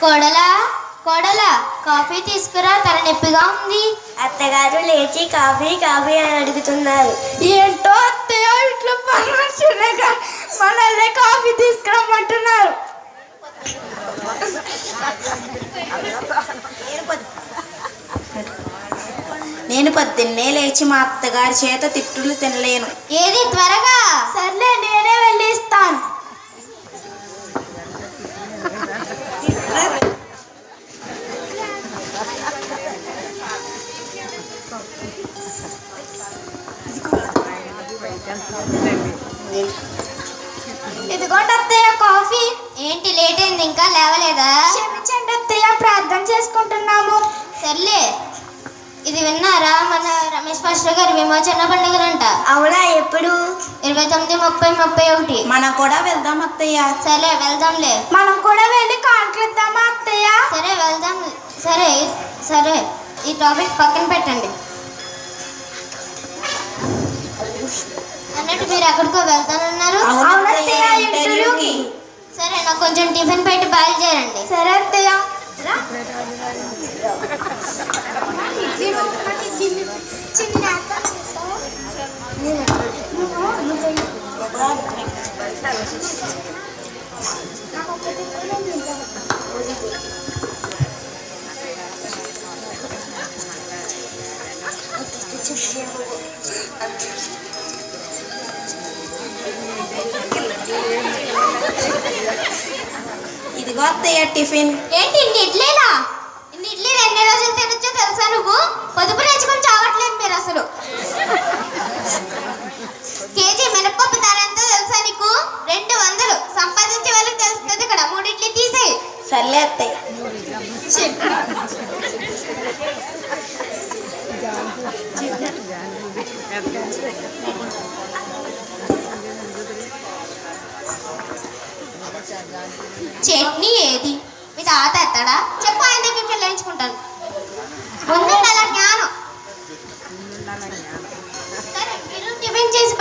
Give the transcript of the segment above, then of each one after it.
కోడలా కోడలా కాఫీ తీసుకురా తలనొప్పిగా ఉంది. అత్తగారు లేచి కాఫీ కాఫీ అని అడుగుతున్నారు. ఏంటో అత్తయ్య ఇట్లా మనల్ని కాఫీ తీసుకురమ్మంటున్నారు. నేను పొద్దున్నే లేచి మా అత్తగారి చేత తిట్టులు తినలేను. ఏది త్వరగా? సర్లే నేనే వెళ్ళి ఇదిగోండి అత్తయ్య కాఫీ. ఏంటి లేట్ అయింది ఇంకా లేవలేదా? క్షమించండి అత్తయ్య ప్రార్థన చేసుకుంటున్నాము. సర్లే. ఇది విన్నారా? మన రమేష్ పాస్టర్ గారి విమోచన పండుగలంట. అవునా? ఎప్పుడు? ఇరవై తొమ్మిది ముప్పై ముప్పై ఒకటి. మనం కూడా వెళ్దాం అత్తయ్య. సరే వెళ్దాంలే. మనం కూడా వెళ్ళి కాంట్లిద్దామా అత్తయ్య? సరే వెళ్దాం. సరే సరే. ఈ టాపిక్ పక్కన పెట్టండి. అన్నట్టు మీరు ఎక్కడికో వెళ్తానన్నారు సరే నాకు కొంచెం టిఫిన్ పెట్టి బయలుదేరండి. సరే అత్తయ్య. ఇదిగో అత్తయ్య టిఫిన్. ఏంటి ఇన్ని ఇడ్లీలా ఇన్ని ఇడ్లీలు ఎన్ని రోజులు తినొచ్చో తెలుసా నువ్వు పొదుపు నేర్చుకొని చావట్లేదు మీరు అసలు కేజీ మినపప్పు ధర ఎంతో తెలుసా నీకు రెండు వందలు సంపాదించే వాళ్ళకి తెలుస్తుంది ఇక్కడ మూడు ఇడ్లీ తీసేయి సర్లే అత్తయ్య చట్నీ ఏది మీ తాత ఎత్తాడా చెప్పు ఆయన దగ్గరికి వెళ్ళించుకుంటాను ముందు అలా జ్ఞానం సరే మీరు టిఫిన్ చేసి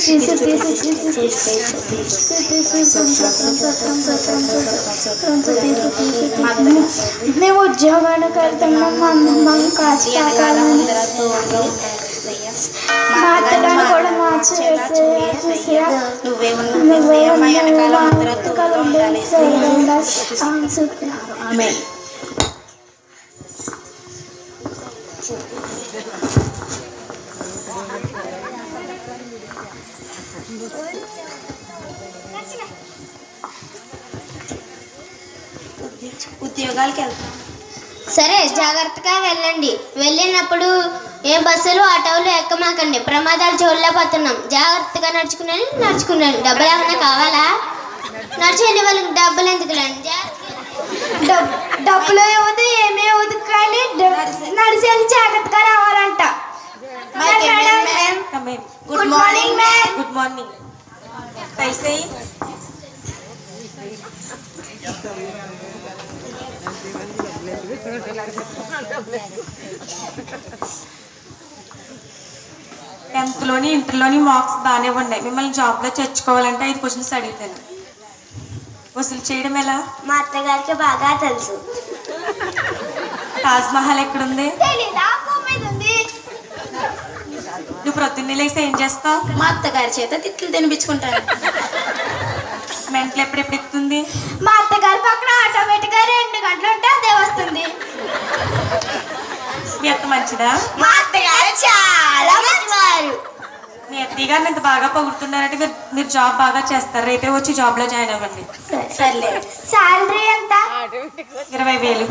శుద్ధి శుద్ధి శుద్ధి శుద్ధి మేము ఉద్యోగానికి వెళ్తున్నాం మనం తాగాలని మాట్లాడాలి కూడా నువ్వే వెనకాల ఉండాలి. ఉద్యోగాలకు వెళ్తాం. సరే జాగ్రత్తగా వెళ్ళండి. వెళ్ళినప్పుడు ఏ బస్సులు ఆటోలు ఎక్కమాకండి. ప్రమాదాలు చూడలేకపోతున్నాం జాగ్రత్తగా నడుచుకుని నడుచుకున్నాను. డబ్బులు ఏమైనా కావాలా? నడిచి వెళ్ళి వాళ్ళకి డబ్బులు డబ్- డబ్బులు ఇవ్వదు ఏమీ ఇంటర్లోని మార్క్స్ బాగానే ఉన్నాయి. మిమ్మల్ని జాబ్లో చేర్చుకోవాలంటే ఐదు క్వశ్చన్స్ అడుగుతాను. వసూలు చేయడం ఎలా? మా అత్తగారికి బాగా తెలుసు. తాజ్ మహల్ ఎక్కడుంది? నువ్వు ప్రొద్దున్నే లేసి ఏం చేస్తావు? మా అత్తగారి చేత తిట్లు తినిపించుకుంటాను. మెంటలు ఎప్పుడెప్పుడు ఎక్కుతుంది? మా అత్తగారి పక్కన ఆటోమేటిక్గా రెండు గంటలు ఉంటే అదే వస్తుంది. మీ అత్త మంచిదా? మా అత్తగారు చాలా మంచివారు. మీ అత్తయ్య గారిని ఇంత బాగా పొగుడుతున్నారంటే మీరు మీరు జాబ్ బాగా చేస్తారు. రేపే వచ్చి జాబ్లో జాయిన్ అవ్వండి. సర్లే. శాలరీ ఎంత? ఇరవై వేలు.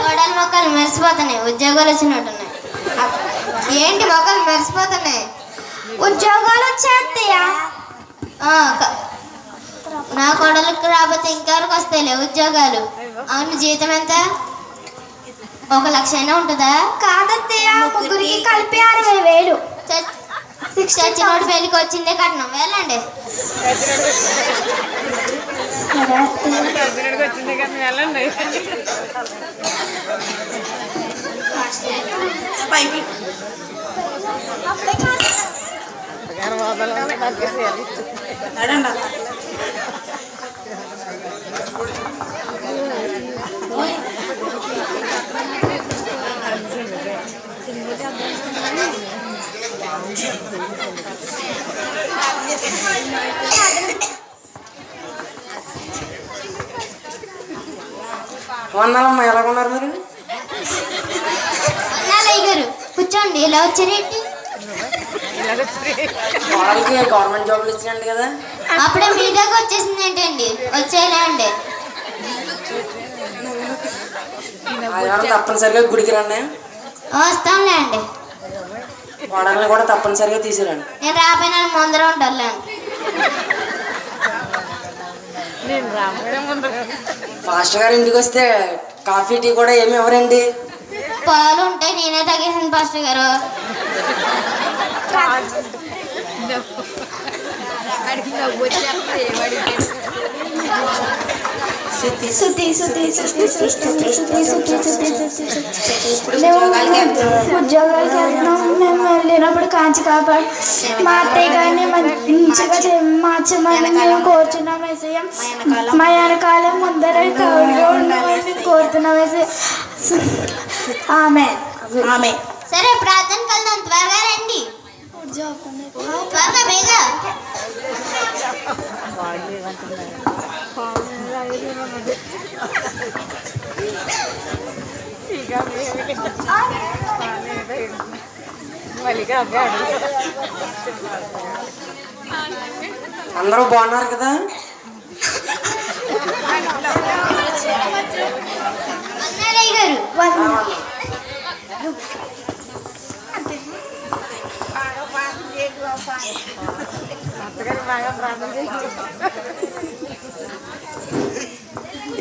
కోడల మొక్కలు మెరిసిపోతున్నాయి. ఉద్యోగాలు వచ్చినట్టున్నాయి. ఏంటి మొక్కలు మెరిసిపోతున్నాయి? ఉద్యోగాలు వచ్చేస్తాయా? నా కోడలకు రాకపోతే ఇంకెవరికి వస్తాయిలే ఉద్యోగాలు? అవును జీతం ఎంత? ఒక లక్ష అయినా ఉంటుందా? కాదత్తయ్య ముగ్గురికి కలిపి అరవై వేలు. చచ్చినోడు పెళ్ళికి వచ్చిందే కట్నం వెళ్ళండి. వందలమ్మ ఎలాగున్నారు మీరు? గారు కూర్చోండి ఇలా వచ్చారేంటి వాళ్ళకి గవర్నమెంట్ జాబ్లు ఇచ్చినట్టు కదా? అప్పుడే మీ దగ్గర వచ్చేసింది ఏంటండి? వచ్చేలా అండి. ఆదివారం తప్పనిసరిగా గుడికి రండి? వస్తాంలే అండి. కోడల్ని కూడా తప్పనిసరిగా తీసుకురండి నేను రాపోయినా ముందర ఉంటానులేండి ఫాస్టర్ గారు ఇంటికి వస్తే కాఫీ టీ కూడా ఏమి ఇవ్వరండి? పాలు ఉంటే నేనే తగ్గేసింది పాస్టర్ గారు. శుద్ధి మేము ఉద్యోగాలకి వెళ్తున్నాం. మేము వెళ్ళినప్పుడు కాంచి కాపాడు మా అత్తయ్య గారిని మంచిగా చే- మార్చమని మేము కోరుచున్నాం వేసయ్య మా వెనకాల ముందర కౌలుగా ఉండమని కోరుతున్నాం వేసయ్య ఆమె ఆమె సరే ప్రార్థన వెళ్దాం త్వరగా రండి త్వరగా బేగా అందరూ బాగున్నారు కదా? నాలయ్య గారు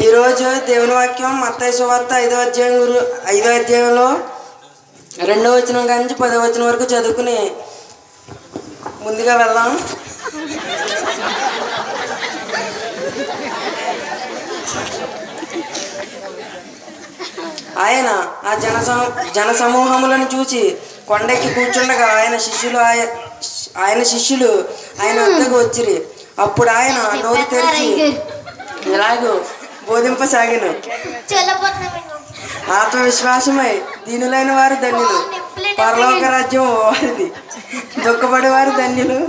ఈరోజు దేవుని వాక్యం మత్తయి సువార్త ఐదో అధ్యాయం గురు ఐదో అధ్యాయంలో రెండో వచనం కాడి నుంచి పదో వచనం వరకు చదువుకుని ముందుగా వెళ్దాం. ఆయన ఆ జన జన సమూహములను చూసి కొండెక్కి కూర్చుండగా ఆయన శిష్యులు ఆయన ఆయన శిష్యులు ఆయన వద్దకు వచ్చిరి. అప్పుడు ఆయన నోరు తెరిచి ఇలాగూ బోధింపసాగిన. ఆత్మవిశ్వాసమై దీనులైన వారు ధన్యులు. పరలోక రాజ్యం వారిది. దుఃఖపడే వారు ధన్యులు.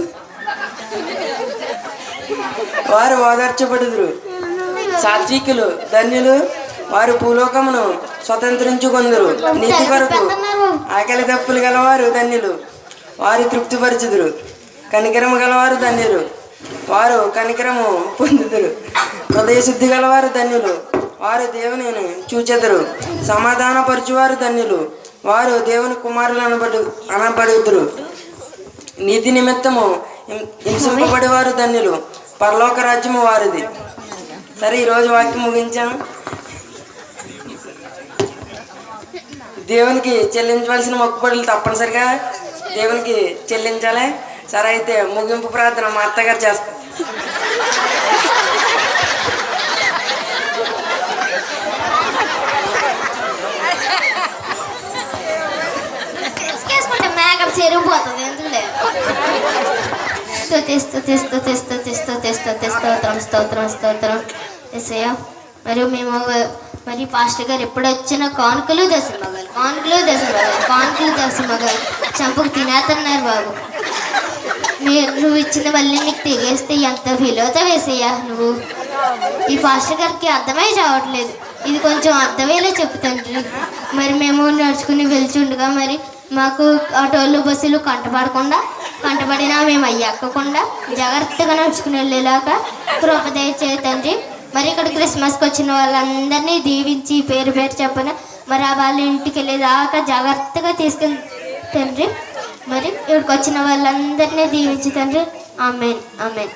వారు ఓదార్చబడుదురు. సాత్వికులు ధన్యులు. వారు భూలోకమును స్వతంత్రించుకొందురు. నీతి కొరకు ఆకలి దప్పులు గలవారు ధన్యులు. వారు తృప్తిపరచుదురు. కనికరము గలవారు ధన్యులు. వారు కనికరము పొందుదురు. హృదయ శుద్ధి గలవారు ధన్యులు. వారు దేవుని చూచెదరు. సమాధానపరచువారు ధన్యులు. వారు దేవుని కుమారులు అనబడు అనబడుదురు. నీతి నిమిత్తము హింసింపబడేవారు ధన్యులు. పరలోక రాజ్యము వారిది. సరే ఈరోజు వాక్యం ముగించాం. దేవునికి చెల్లించవలసిన మొక్కుబడులు తప్పనిసరిగా దేవునికి చెల్లించాలి. సరే అయితే ముగింపు ప్రార్థన మా అత్తగారు చేస్తారు. తీసుకుంటే మేకప్ చెరిగిపోతుంది ఎందుకులే స్తుతి స్తుతి స్తుతి స్తుతి స్తుతి స్తుతి స్తోత్రం స్తోత్రం. స్తోత్రం మరియు మేము మరి పాస్టర్ గారు ఎప్పుడు వచ్చినా కానుకలు దశమగాలు కానుకలు పాన్కులు దశ మగ చంపుకు తినేస్తున్నారు బాబు. మీరు నువ్వు ఇచ్చిన మళ్ళీ నీకు తెగేస్తే ఎంత విలువతో వేసేయా నువ్వు? ఈ పాస్టర్ గారికి అర్థమై చావట్లేదు ఇది కొంచెం అర్థమయ్యేలా చెప్తాండ్రి మరి మేము నడుచుకుని వెళ్తుండగా మరి మాకు ఆటోలు బస్సులు కంటపడకుండా కంటపడినా మేము అయ్యి జాగ్రత్తగా నడుచుకుని వెళ్ళేలాగా కృపదయ చేతండ్రి మరి ఇక్కడ క్రిస్మస్కి వచ్చిన వాళ్ళందరినీ దీవించి పేరు పేరు చెప్పన మరి ఆ వాళ్ళ ఇంటికి వెళ్ళేదాకా జాగ్రత్తగా తీసుకెళ్ళి తండ్రి. మరి ఇక్కడికి వచ్చిన వాళ్ళందరినీ దీవించి తండ్రి. Amen amen.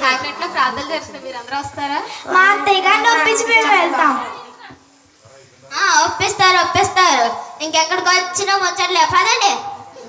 కాకినాడలో ప్రార్థనలు చేస్తున్నారు. మీరు అందరూ వస్తారా? మా అత్తయ్య గారిని ఒప్పించి మేము వెళ్తాం. ఒప్పిస్తారు ఒప్పిస్తారు. ఇంకెక్కడికి వచ్చినా ముచ్చట్లే. పదండి.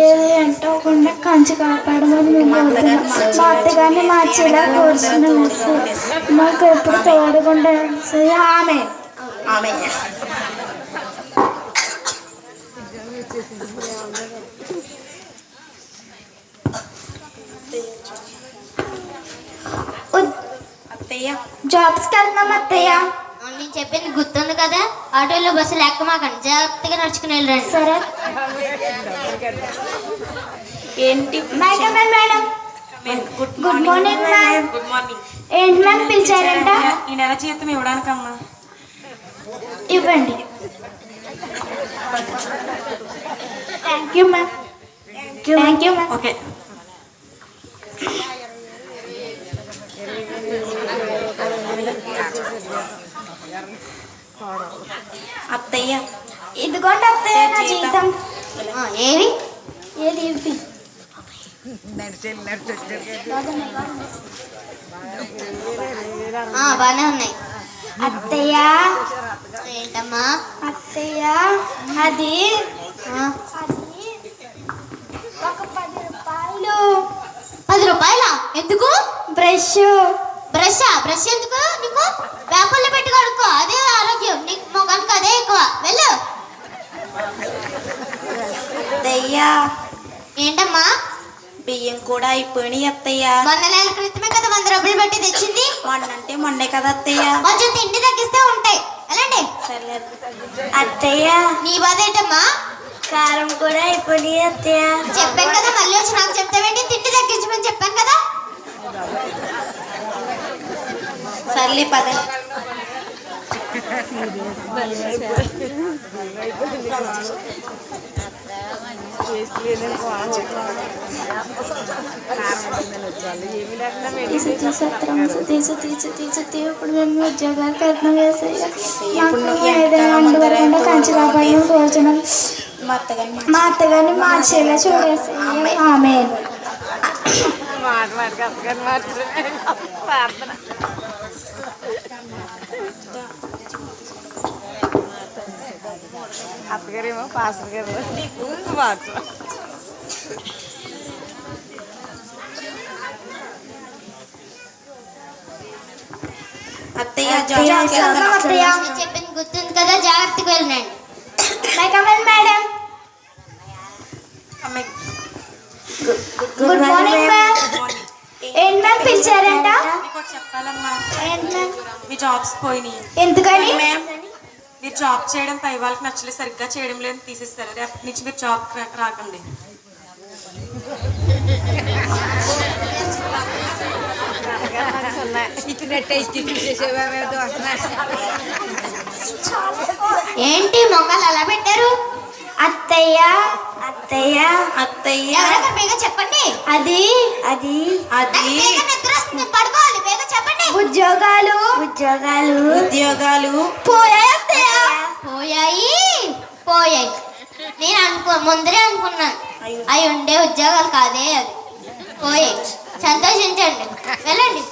ఏది అంటకుండా కంచి కాపాడమని మా అత్తగారిని మా చెల్ల కోరుచున్నాం మాకు ఎప్పుడు తోడుకుండా ఆమె ఆమె జాబ్స్కి వెళ్దాం అత్తయ్య నేను చెప్పింది గుర్తుంది కదా? ఆటోలో బస్సులు ఎక్కమాకండి. జాగ్రత్తగా నడుచుకుని వెళ్ళండి సరే. ఏంటి? Madam madam good morning ma'am good morning ఏంటి మ్యామ్ పిలిచారంట? ఈ నెల జీతం ఇవ్వడానికమ్మా. ఇవ్వండి. Thank you ma'am thank you ma'am okay అత్తయ్య. ఇదిగోండి అత్తయ్య నా జీతం ఏవి? ఏది ఇవ్వి ఆ, బాగానే ఉన్నాయి. అత్తయ్య. ఏంటమ్మా? అత్తయ్య అది? ఆ, అది ఒక పది రూపాయలు. పది రూపాయలా? ఎందుకు? బ్రష్. బ్రష్ బ్రష్ ఎందుకు? నీకు? వేపల్లో పెట్టి కడుక్కో. అదే ఆరోగ్యం. నీకు మొగానికి అదే ఎక్కువ. వెళ్ళు. అత్తయ్య. ఏంటమ్మా? బియ్యం కూడా అయిపోయినాయి అత్తయ్య. వంద నెలల క్రితమే కదా వంద రూపాయలు పెట్టి తెచ్చింది? మొన్నంటే మొన్నే కదా అత్తయ్య. కొంచెం తిండి తగ్గిస్తే ఉంటాయి. వెళ్ళండి. సర్లే అత్తయ్య. నీ బాధ ఏంటమ్మా? కారం కూడా అయిపోయి అత్తయ్య. చెప్పాను కదా మళ్ళీ వచ్చి నాకు చెప్తావేంటి? తిండి తగ్గించమని చెప్పాను కదా. సర్లే పద. తీసు తీసేస్తాం తీసు ఏదైనా మార్చేలా చూడేసి ఆమె ప్రార్థన వెళ్దాం వెళ్దాం అత్తయ్య నేను చెప్పింది గుర్తుంది కదా జాగ్రత్తగా వెళ్ళండి. మేడం. గుడ్ మార్నింగ్ మ్యామ్ ఏంటి మ్యామ్ పిలిచారంట? చెప్పాలమ్మా. ఏంటి మ్యామ్ మీ జాబ్స్ పోయినాయి. ఎందుకని? మీరు జాబ్ చేయడం పై వాళ్ళకి నచ్చలేదు సరిగ్గా చేయడం లేదు తీసేస్తారు. రేపటి నుంచి మీరు జాబ్ రాకండి. ఏంటి మొక్కలు అలా పెట్టారు? అత్తయ్య అత్తయ్య అత్తయ్య. ఎవరైనా బేగా చెప్పండి. అది అది. అది పడుకోవాలి బేగా చెప్పండి. ఉద్యోగాలు. ఉద్యోగాలు. ఉద్యోగాలు. పోయాయి పోయాయి. పోయాయి. నేను అనుకో ముందరే అనుకున్నాను అవి ఉండే ఉద్యోగాలు కాదే అది. పోయాయి. సంతోషించండి. వెళ్ళండి.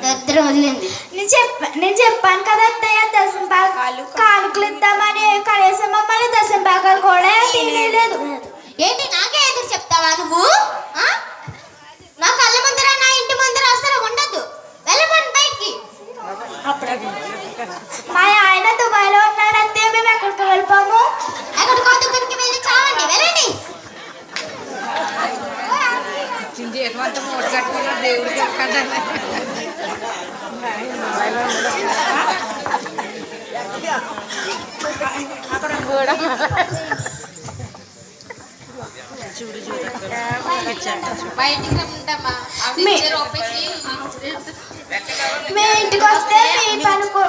దరిద్రం వదిలింది నేను చెప్ప నేను చెప్పాను కదా అత్తయ్య దశం కాలు- కానుకలు ఇద్దామని కనీసం మమ్మల్ని దశం భాగాలు కూడా తినలేదు. ఏంటి? నాకే ఎదురు చెప్తావా నువ్వు? ఆ? నా కళ్ళ ముందర నా ఇంటి ముందర అసలు ఉండద్దు. వెళ్ళమని బయటికి. అప్పుడు మా ఆయన దుబాయ్లో ఉన్నాడంతే మేము ఎక్కడికి వెళ్ళిపోము ఎక్కడికో దుకాణకి వెళ్ళి చావండి వెళ్ళండి చింది ఎటువంటి మూట కట్టుకున్నా దేవుడు చూడు చూడు బయటికి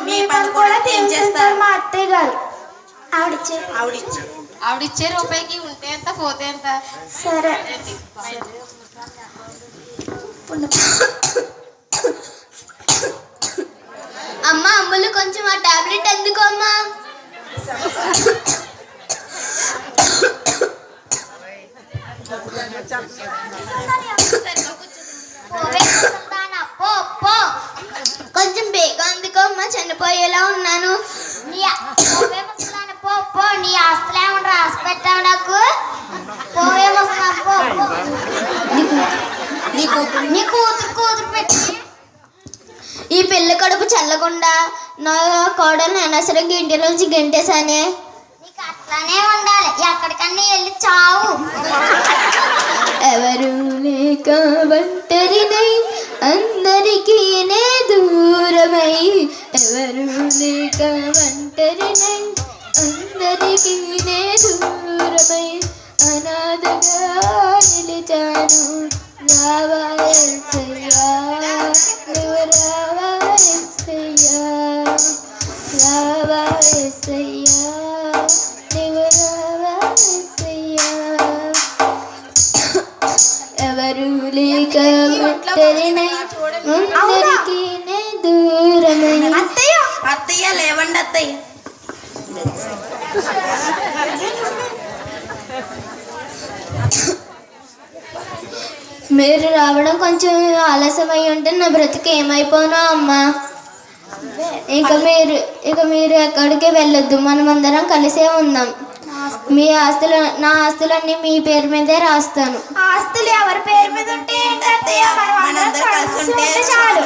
మీ పని కూడా తీసేస్తారు మా అత్తయ్య గారు ఇచ్చే ఆవిడిచ్చి. ఆవిడిచ్చే రూపాయికి ఉంటే ఎంత పోతే ఎంత? సరే అమ్మ అమ్ములు కొంచెం ఆ టాబ్లెట్ ఎందుకు అమ్మా పోవే ముసల్దానా, పో, పో. కొంచెం బేగా అందుకో అమ్మా చనిపోయేలా ఉన్నాను నీ పోవే ముసల్దానా, పో పో నీ ఆస్తులు ఏమన్నా రాసి పెట్టావు నాకు పోవే ముసలా పో పో. నీ కూతురు నీ కూతురు కూతురు పెట్టి ఈ పిల్ల కడుపు చల్లకుండా నా కోడలు అనవసరంగా ఇంటి నుంచి గెంటేశానే? నీకు అట్లానే ఉండాలి. ఎక్కడికన్నా వెళ్ళి చావు. ఎవరు లేక ఒంటరినై అందరికీ నే దూరమై. ఎవరు లేక ఒంటరినై అందరికీ నే దూరమై. అనాథగా నిలిచాను. రావా యేసయ్యా, నువ్వు రావా యేసయ్యా, రావా యేసయ్యా. ఎవరు లేక అందరికీ నే దూరమై అత్తయ్య అత్తయ్య లేవండి అత్తయ్య మీరు రావడం కొంచెం ఆలస్యం అయి ఉంటే నా బ్రతుకు ఏమైపోనో అమ్మా ఇక మీరు ఇక మీరు ఎక్కడికి వెళ్ళొద్దు. మనమందరం కలిసే ఉందాం. మీ ఆస్తులు నా ఆస్తులన్నీ మీ పేరు మీదే రాస్తాను. ఆస్తులు ఎవరి పేరు మీద ఉంటే చాలు.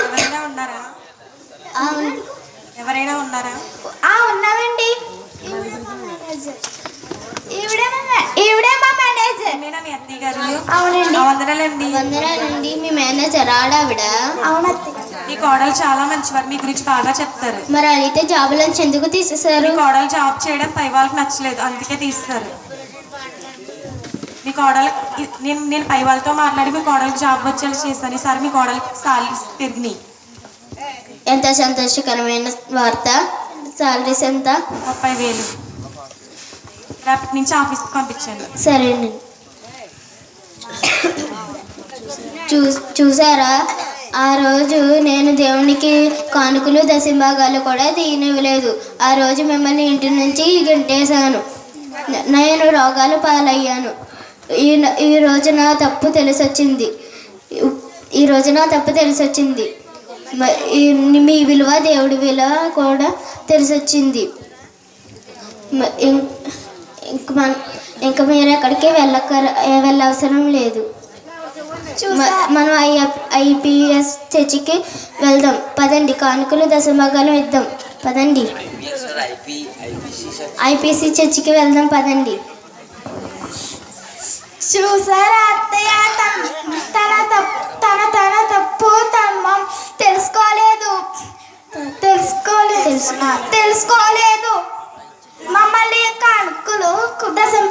ఎవరైనా ఉన్నారా? అవును నేనా మీ అత్తయ్య గారు? అవునండి. ఆ వందనాలండి వందనాలండి మీ మేనేజర్ ఆడావిడ అవును అత్తయ్య మీ కోడలు చాలా మంచివారు మీ గురించి బాగా చెప్తారు. మరి అయితే జాబులోంచి ఎందుకు తీసేశారు? మీ కోడలు జాబ్ చేయడం పై వాళ్ళకి నచ్చలేదు అందుకే తీస్తారు. మీ కోడలు నేను నేను పై వాళ్ళతో మాట్లాడి మీ కోడలికి జాబ్ వచ్చేలా చేస్తాను ఈసారి మీ కోడలికి సాలరీస్ తిరిగి. ఎంత సంతోషకరమైన వార్త. సాలరీస్ ఎంత? ముప్పై వేలు. రేపటి నుంచి ఆఫీస్కి పంపించండి. సరేనండి. చూ చూసారా? ఆ రోజు నేను దేవునికి కానుకలు దశంభాగాలు కూడా తీయనివ్వలేదు. ఆ రోజు మిమ్మల్ని ఇంటి నుంచి గంటేశాను. నేను రోగాలు పాలయ్యాను. ఈ ఈ రోజు నా తప్పు తెలిసొచ్చింది. ఈ రోజు నా తప్పు తెలిసొచ్చింది. మీ విలువ దేవుడి విలువ కూడా తెలిసొచ్చింది. ఇంక మన ఇంక మీరు ఎక్కడికి వెళ్ళక వెళ్ళవసరం లేదు. మనం ఐ ఐపీఎస్ చర్చికి వెళ్దాం. పదండి కానుకలు దశభాగాలు ఇద్దాం. పదండి. ఐపీసీ చర్చికి వెళ్దాం పదండి. చూసారా అత్తయ్య తన తన తప్పు తన తన తప్పు తన తెలుసుకోలేదు. తెలుసుకోలేదు. తెలుసుకోలేదు. మమ్మల్ని కానుకలు దశం